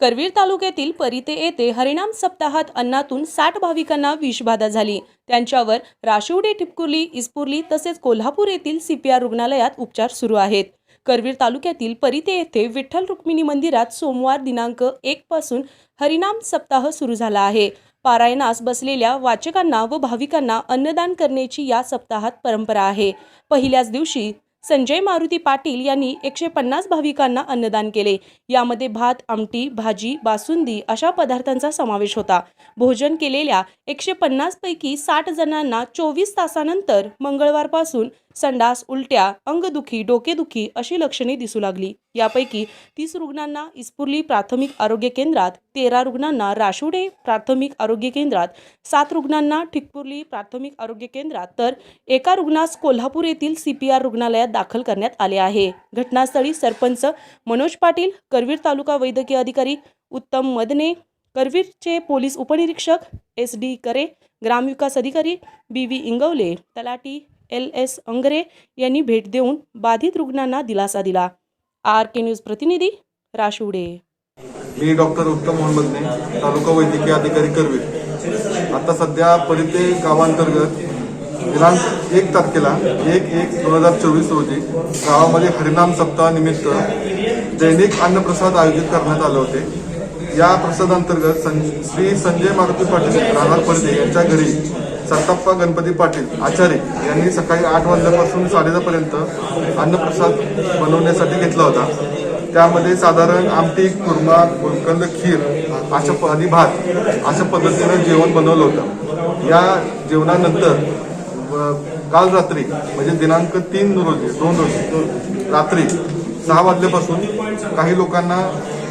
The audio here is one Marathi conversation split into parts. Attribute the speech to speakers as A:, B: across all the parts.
A: करवीर तालुक्यातील परिते येथे हरिणाम सप्ताहात अन्नातून साठ भाविकांना विषबाधा झाली. त्यांच्यावर राशिवडे टिपकुर्ली इस्पुर्ली तसेच कोल्हापूर येथील सीपीआर रुग्णालयात उपचार सुरू आहेत. करवीर तालुक्यातील परिते येथे विठ्ठल रुक्मिणी मंदिरात सोमवार दिनांक एक पासून हरिनाम सप्ताह सुरू झाला आहे. पारायणास बसलेल्या वाचकांना व भाविकांना अन्नदान करण्याची या सप्ताहात परंपरा आहे. पहिल्याच दिवशी संजय मारुती पाटील यांनी एकशे पन्नास भाविकांना अन्नदान केले. यामध्ये भात आमटी भाजी बासुंदी अशा पदार्थांचा समावेश होता. भोजन केलेल्या एकशे पन्नास पैकी साठ जणांना चोवीस तासानंतर मंगळवारपासून संडास उलट्या अंगदुखी डोकेदुखी अशी लक्षणे दिसू लागली. यापैकी तीस रुग्णांना इस्पुर्ली प्राथमिक आरोग्य केंद्रात तेरा रुग्णांना राशुडे प्राथमिक आरोग्य केंद्रात सात रुग्णांना ठिकपुर्ली प्राथमिक आरोग्य केंद्रात तर एका रुग्णास कोल्हापूर येथील सीपीआर रुग्णालयात दाखल करण्यात आले आहे. घटनास्थळी सरपंच मनोज पाटील करवीर तालुका वैद्यकीय अधिकारी उत्तम मदने करवीरचे पोलीस उपनिरीक्षक एस डी करे ग्रामविकास अधिकारी बी व्ही इंगवले तलाटी एल एस अंगरे यांनी भेट देऊन बाधित रुग्णांना दिलासा दिला. आर के न्यूज प्रतिनिधी राशिवडे.
B: मी डॉक्टर उत्तम मोहम्मदने तालुका वैद्यकीय अधिकारी करवीर आता सध्या परिते गावांतर्गत दिनांक एक तारखेला एक एक दोन हजार चोवीस रोजी गावामध्ये हरिनाम सप्ताहानिमित्त दैनिक अन्नप्रसाद आयोजित करण्यात आले होते. या प्रसादांतर्गत सं श्री संजय मारुती पाटील राहणार पडदे यांच्या घरी संताप्पा गणपती पाटील आचार्य यांनी सकाळी आठ वाजल्यापासून साडेदहापर्यंत अन्नप्रसाद बनवण्यासाठी घेतला होता. त्यामध्ये साधारण आमटी कुर्मा गुलकंद खीर अशा आणि भात अशा पद्धतीनं जेवण बनवलं होतं. या जेवणानंतर काल रात्री म्हणजे दिनांक तीन रोजी दोन रोजी रात्री सहा वाजल्यापासून काही लोकांना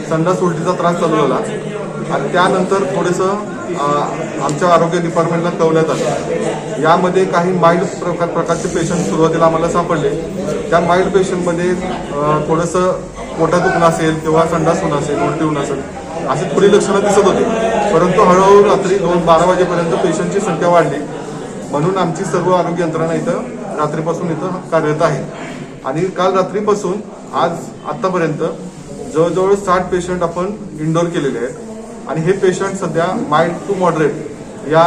B: संडास उलटीचा त्रास चालू झाला. आणि त्यानंतर थोडंसं आमच्या आरोग्य डिपार्टमेंटला कळवण्यात आलं. यामध्ये काही माइल्ड प्रकार प्रकारचे पेशंट सुरुवातीला आम्हाला सापडले. त्या माइल्ड पेशंटमध्ये थोडंसं पोटात दुखणं असेल किंवा संडास होणं असेल उलटी होणं असेल अशी थोडी लक्षणं दिसत होती. परंतु हळूहळू रात्री दोन बारा वाजेपर्यंत पेशंटची संख्या वाढली. म्हणून आमची सर्व आरोग्य यंत्रणा इथं रात्रीपासून इथं कार्यरत आहे. आणि काल रात्रीपासून आज आत्तापर्यंत जवळजवळ साठ पेशंट आपण इंडोर केलेले आहेत. आणि हे पेशंट सध्या माइल्ड टू मॉडरेट या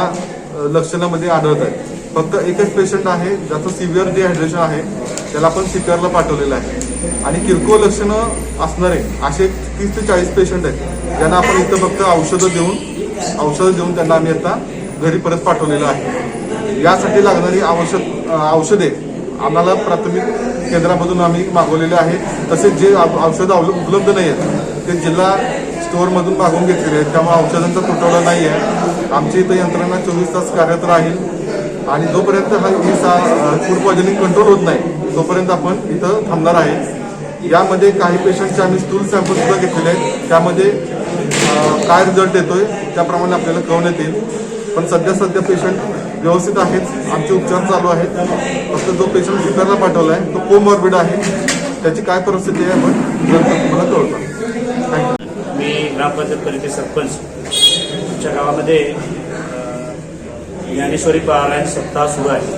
B: लक्षणामध्ये आढळत आहेत. फक्त एकच पेशंट आहे ज्याचं सिव्हिअर डिहायड्रेशन आहे त्याला आपण सिकरला पाठवलेलं आहे. आणि किरकोळ लक्षणं असणारे असे तीस ते चाळीस पेशंट आहेत ज्यांना आपण इथं फक्त औषधं देऊन औषधं देऊन त्यांना आम्ही आता घरी परत पाठवलेलं आहे. यासाठी लागणारी आवश्यक औषधे आम्हाला प्राथमिक केंद्रामधून आम्ही मागवलेले आहे तसेच जे औषधं उपलब्ध नाही आहेत ते जिल्हा स्टोअरमधून मागून घेतलेले आहेत. त्यामुळे औषधांचा तुटवडा नाही आहे आमची इथं यंत्रणा चोवीस तास कार्यरत राहील. आणि जोपर्यंत हा ही सा फूड पॉयझनिंग कंट्रोल होत नाही तोपर्यंत आपण इथं थांबणार आहे. यामध्ये काही पेशंटचे आम्ही स्टूल सॅम्पल सुद्धा घेतलेले आहेत. त्यामध्ये काय रिझल्ट येतोय त्याप्रमाणे आपल्याला कळवण्यात येईल. पण सध्या सध्या पेशंट व्यवस्थित आहेत. आमचे उपचार चालू आहेत. फक्त जो पेशंट शिकायला पाठवला आहे तो कोमॉर्बिड आहे. त्याची काय परिस्थिती आहे आपण तुम्हाला कळवतो.
C: ग्रामपंचायत परिषद सरपंच आमच्या गावामध्ये ज्ञानेश्वरी पारायण सप्ताह सुरू आहे.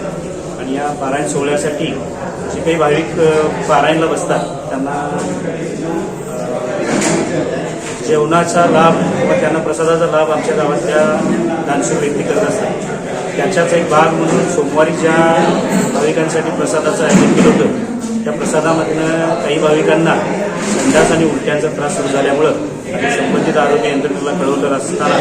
C: आणि या पारायण सोहळ्यासाठी जे काही भाविक पारायणला बसतात त्यांना जेवणाचा लाभ किंवा त्यांना प्रसादाचा लाभ आमच्या गावातल्या दानशूर व्यक्ती करत असतात. त्याच्याच एक भाग म्हणून सोमवारी ज्या भाविकांसाठी प्रसादाचं आयोजन केलं होतं त्या प्रसादामधनं काही भाविकांना संडास आणि उलट्यांचा त्रास सुरू झाल्यामुळं आणि संबंधित आरोग्य यंत्रणेला कळवलं असताना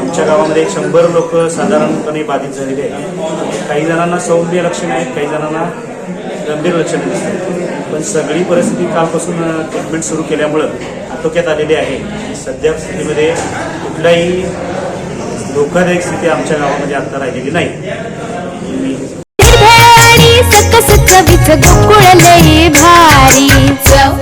C: आमच्या गावामध्ये एक शंभर लोक साधारणपणे बाधित झालेले आहेत. काही जणांना सौम्य लक्षणे आहेत काही जणांना गंभीर लक्षणे दिसतात. पण सगळी परिस्थिती कालपासून ट्रीटमेंट सुरू केल्यामुळं आटोक्यात आलेली आहे. सध्या स्थितीमध्ये कुठल्याही धोकादायक स्थिती आमच्या गावामध्ये आता राहिलेली नाही.
D: भारी.